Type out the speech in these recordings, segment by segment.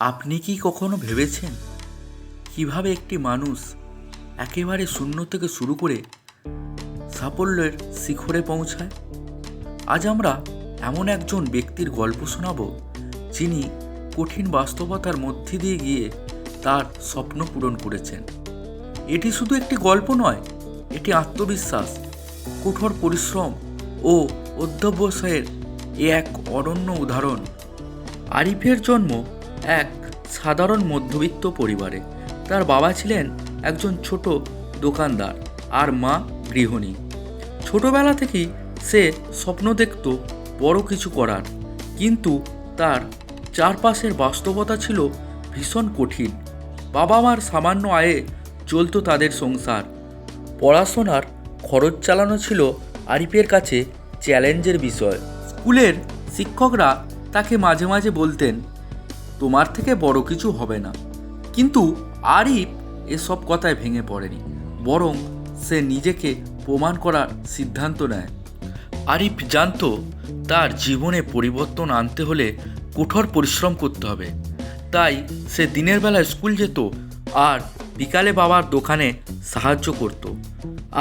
আপনি কি কখনো ভেবেছেন কীভাবে একটি মানুষ একেবারে শূন্য থেকে শুরু করে সাফল্যের শিখরে পৌঁছায়? আজ আমরা এমন একজন ব্যক্তির গল্প শোনাব যিনি কঠিন বাস্তবতার মধ্যে দিয়ে গিয়ে তার স্বপ্ন পূরণ করেছেন। এটি শুধু একটি গল্প নয়, এটি আত্মবিশ্বাস, কঠোর পরিশ্রম ও অধ্যবসায়ের এক অনন্য উদাহরণ। আরিফের জন্ম এক সাধারণ মধ্যবিত্ত পরিবারে। তার বাবা ছিলেন একজন ছোট দোকানদার আর মা গৃহিণী। ছোটবেলা থেকেই সে স্বপ্ন দেখত বড় কিছু করার, কিন্তু তার চারপাশের বাস্তবতা ছিল ভীষণ কঠিন। বাবা মার সামান্য আয়ে চলতো তাদের সংসার। পড়াশোনার খরচ চালানো ছিল আরিফের কাছে চ্যালেঞ্জের বিষয়। স্কুলের শিক্ষকরা তাকে মাঝে মাঝে বলতেন তোমার থেকে বড় কিছু হবে না। কিন্তু আরিফ এসব কথায় ভেঙে পড়েনি, বরং সে নিজেকে প্রমাণ করার সিদ্ধান্ত নেয়। আরিফ জানতো তার জীবনে পরিবর্তন আনতে হলে কঠোর পরিশ্রম করতে হবে। তাই সে দিনের বেলায় স্কুল যেত আর বিকালে বাবার দোকানে সাহায্য করত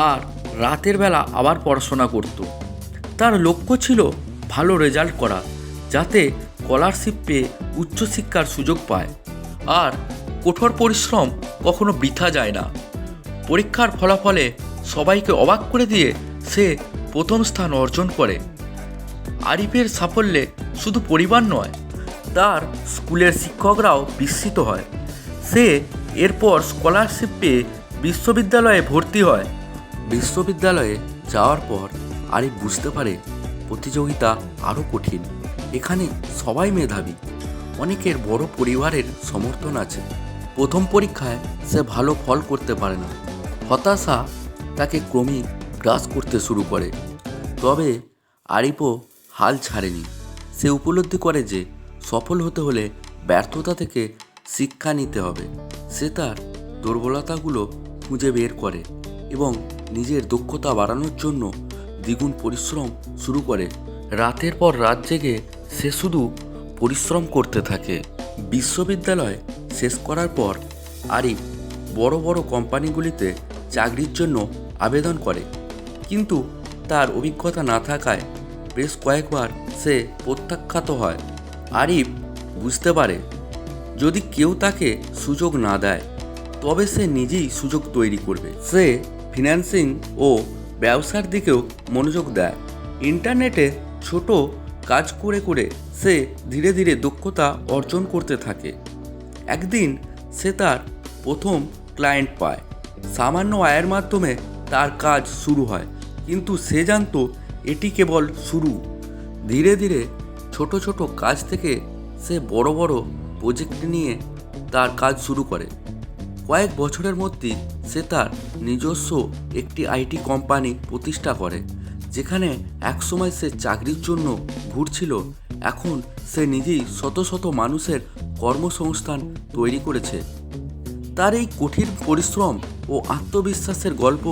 আর রাতের বেলা আবার পড়াশোনা করত। তার লক্ষ্য ছিল ভালো রেজাল্ট করা, যাতে স্কলারশিপ পেয়ে উচ্চশিক্ষার সুযোগ পায়। আর কঠোর পরিশ্রম কখনো বৃথা যায় না। পরীক্ষার ফলাফলে সবাইকে অবাক করে দিয়ে সে প্রথম স্থান অর্জন করে। আরিফের সাফল্যে শুধু পরিবার নয়, তার স্কুলের শিক্ষকরাও বিস্মিত হয়। সে এরপর স্কলারশিপ পেয়ে বিশ্ববিদ্যালয়ে ভর্তি হয়। বিশ্ববিদ্যালয়ে যাওয়ার পর আরিফ বুঝতে পারে প্রতিযোগিতা আরও কঠিন। এখানে সবাই মেধাবী। অনেকের বড় পরিবারের সমর্থন আছে। প্রথম পরীক্ষায় সে ভালো ফল করতে পারে না। হতাশা তাকে ক্রমিক গ্রাস করতে শুরু করে। তবে আরিপো হাল ছাড়েনি। সে উপলব্ধি করে যে সফল হতে হলে ব্যর্থতা থেকে শিক্ষা নিতে হবে। সে তার দুর্বলতাগুলো খুঁজে বের করে এবং নিজের দক্ষতা বাড়ানোর জন্য দ্বিগুণ পরিশ্রম শুরু করে। রাতের পর রাত জেগে সে শুধু পরিশ্রম করতে থাকে। বিশ্ববিদ্যালয় শেষ করার পর আরিফ বড় বড় কোম্পানিগুলিতে চাকরির জন্য আবেদন করে। কিন্তু তার অভিজ্ঞতা না থাকায় বেশ কয়েকবার সে প্রত্যাখ্যাত হয়। আরিফ বুঝতে পারে, যদি কেউ তাকে সুযোগ না দেয়, তবে সে নিজেই সুযোগ তৈরি করবে। সে ফিন্যান্সিং ও ব্যবসার দিকেও মনোযোগ দেয়। ইন্টারনেটে ছোট কাজ করে করে সে ধীরে ধীরে দক্ষতা অর্জন করতে থাকে। একদিন সে তার প্রথম ক্লায়েন্ট পায়। সামান্য আয়ের মাধ্যমে তার কাজ শুরু হয়, কিন্তু সে জানতো এটি কেবল শুরু। ধীরে ধীরে ছোট ছোট কাজ থেকে সে বড় বড় প্রজেক্ট নিয়ে তার কাজ শুরু করে। কয়েক বছরের মধ্যেই সে তার নিজস্ব একটি আইটি কোম্পানি প্রতিষ্ঠা করে। যেখানে একসময় সে চাকরির জন্য ঘুরছিল এখন সে নিজেই শত শত মানুষের কর্মসংস্থান তৈরি করেছে। তার এই কঠিন পরিশ্রম ও আত্মবিশ্বাসের গল্প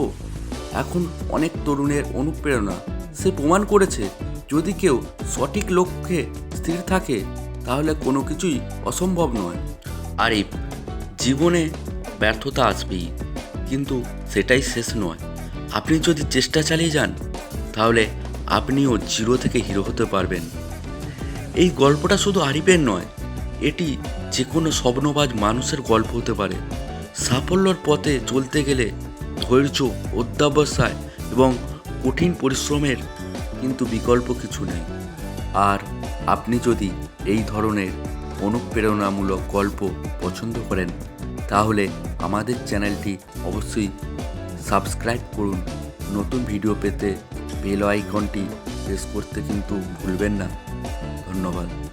এখন অনেক তরুণের অনুপ্রেরণা। সে প্রমাণ করেছে, যদি কেউ সঠিক লক্ষ্যে স্থির থাকে, তাহলে কোনো কিছুই অসম্ভব নয়। আরিফ, জীবনে ব্যর্থতা আসবেই, কিন্তু সেটাই শেষ নয়। আপনি যদি চেষ্টা চালিয়ে যান তাহলে আপনিও জিরো থেকে হিরো হতে পারবেন। এই গল্পটা শুধু আরিফের নয়, এটি যে কোনো স্বপ্নবাজ মানুষের গল্প হতে পারে। সাফল্যর পথে চলতে গেলে ধৈর্য, অধ্যাবসায় এবং কঠিন পরিশ্রমের কিন্তু বিকল্প কিছু নেই। আর আপনি যদি এই ধরনের অনুপ্রেরণামূলক গল্প পছন্দ করেন, তাহলে আমাদের চ্যানেলটি অবশ্যই সাবস্ক্রাইব করুন। নতুন ভিডিও পেতে বেল আইকনটি প্রেস করতে কিন্তু ভুলবেন না। ধন্যবাদ।